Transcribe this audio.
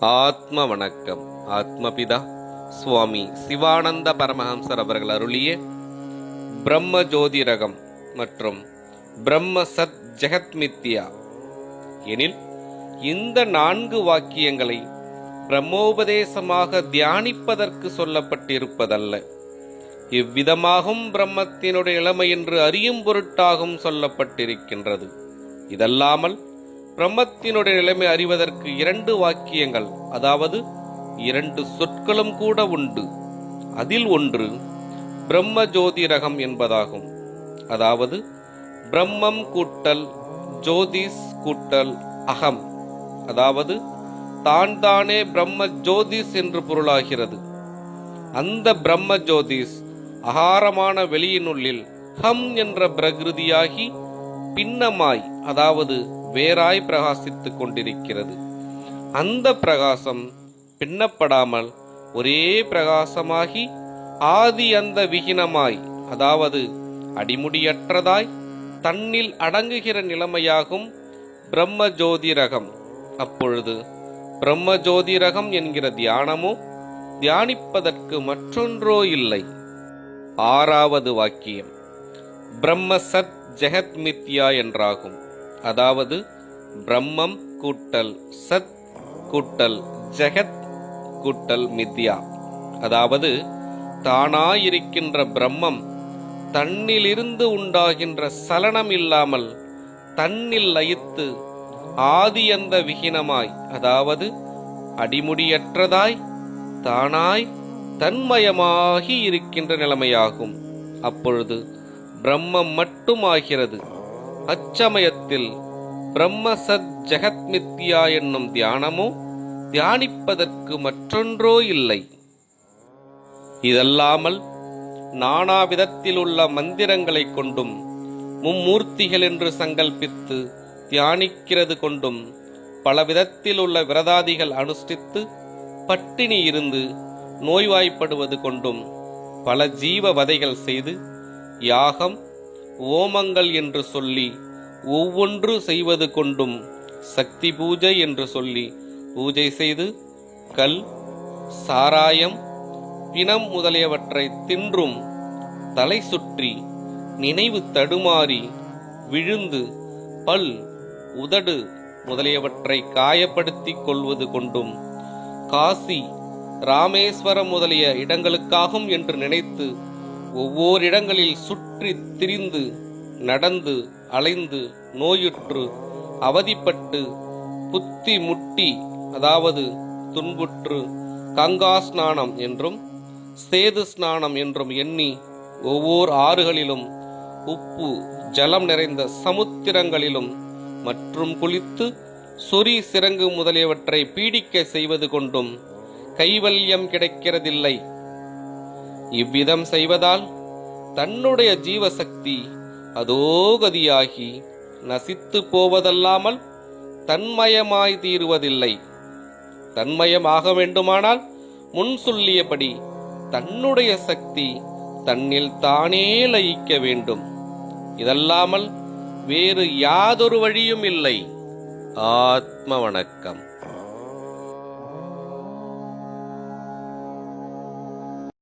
ஆத்ம வணக்கம் ஆத்மபிதா. சுவாமி சிவானந்த பரமஹம்சர் அவர்கள் அருளிய பிரம்ம ஜோதிரகம் மற்றும் பிரம்ம சத் ஜெகத்மித்யா. எனில் இந்த நான்கு வாக்கியங்களை பிரம்மோபதேசமாக தியானிப்பதற்கு சொல்லப்பட்டிருப்பதல்ல. இவ்விதமாகும் பிரம்மத்தினுடைய இளமை என்று அறியும் பொருட்டாகவும் சொல்லப்பட்டிருக்கின்றது. இதல்லாமல் பிரம்மத்தினுடைய நிலைமை அறிவதற்கு இரண்டு வாக்கியங்கள் அதாவது இரண்டு சொற்களும் கூட உண்டு. அதில் ஒன்று பிரம்ம ஜோதிரகம் என்பதாகும். அதாவது பிரம்மம் கூட்டல் ஜோதிஸ் கூட்டல் அகம். அதாவது தான் தானே பிரம்ம ஜோதிஸ் என்று பொருளாகிறது. அந்த பிரம்ம ஜோதிஸ் அகாரமான வெளியினுள்ளில் ஹம் என்ற பிரகிருதியாகி பின்னமாய் அதாவது வேறாய் பிரகாசித்துக் கொண்டிருக்கிறது. அந்த பிரகாசம் பின்னப்படாமல் ஒரே பிரகாசமாகி ஆதி அந்த விகினமாய் அதாவது அடிமுடியற்றதாய் தன்னில் அடங்குகிற நிலைமையாகும் பிரம்ம ஜோதிரகம் அப்பொழுது பிரம்ம ஜோதிரகம் என்கிற தியானமோ தியானிப்பதற்கு மற்றொன்றோ இல்லை. ஆறாவது வாக்கியம். பிரம்ம சத் ஜெகத் மித்யா என்றாகும். அதாவது பிரம்மம் கூட்டல் சத் கூட்டல் ஜெகத் கூட்டல் மித்யா. அதாவது தானாயிருக்கின்ற பிரம்மம் தன்னிலிருந்து உண்டாகின்ற சலனம் இல்லாமல் தன்னில் லயித்து ஆதி அந்த விகினமாய் அதாவது அடிமுடியற்றதாய் தானாய் தன்மயமாகி இருக்கின்ற நிலைமையாகும். அப்பொழுது பிரம்மம் மட்டுமாகிறது. அச்சமயத்தில் பிரம்மசத் ஜெகத்மித்யா என்னும் தியானமோ தியானிப்பதற்கு மற்றொன்றோ இல்லை. இதல்லாமல் நானாவிதத்தில் உள்ள மந்திரங்களைக் கொண்டும் மும்மூர்த்திகள் என்று சங்கல்பித்து தியானிக்கிறது கொண்டும் பலவிதத்தில் உள்ள விரதாதிகள் அனுஷ்டித்து பட்டினி இருந்து நோய்வாய்ப்படுவது கொண்டும் பல ஜீவ வதைகள் செய்து யாகம் ஓமங்கள் என்று சொல்லி ஒவ்வொன்று செய்வது கொண்டும் சக்தி பூஜை என்று சொல்லி பூஜை செய்து கல் சாராயம் பிணம் முதலியவற்றை தின்றும் தலை சுற்றி நினைவு தடுமாறி விழுந்து பல் உதடு முதலியவற்றை காயப்படுத்திக் கொள்வது கொண்டும் காசி ராமேஸ்வரம் முதலிய இடங்களுக்காகும் என்று நினைத்து ஒவ்வொரு இடங்களில் சுற்றி திரிந்து நடந்து அலைந்து நோயுற்று அவதிப்பட்டு புத்தி முட்டி அதாவது துன்புற்று கங்கா ஸ்நானம் என்றும் சேது ஸ்நானம் என்றும் எண்ணி ஒவ்வொரு ஆறுகளிலும் உப்பு ஜலம் நிறைந்த சமுத்திரங்களிலும் மற்றும் குளித்து சொறி சிறங்கு முதலியவற்றை பீடிக்க செய்வது கொண்டும் கைவல்யம் கிடைக்கிறதில்லை. இவ்விதம் செய்வதால் தன்னுடைய ஜீவசக்தி அதோகதியாகி நசித்து போவதல்லாமல் தன்மயமாய் தீருவதில்லை. தன்மயமாக வேண்டுமானால் முன் சொல்லியபடி தன்னுடைய சக்தி தன்னில் தானே லயிக்க வேண்டும். இதல்லாமல் வேறு யாதொரு வழியும் இல்லை. ஆத்ம வணக்கம்.